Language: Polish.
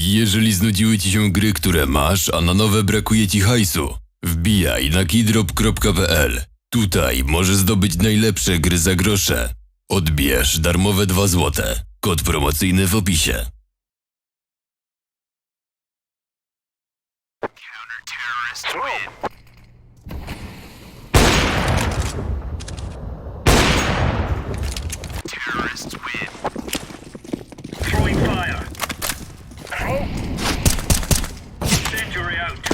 Jeżeli znudziły ci się gry, które masz, a na nowe brakuje ci hajsu, wbijaj na keydrop.pl. Tutaj możesz zdobyć najlepsze gry za grosze. Odbierz darmowe 2 złote. Kod promocyjny w opisie. Terrorist win. Mercury out.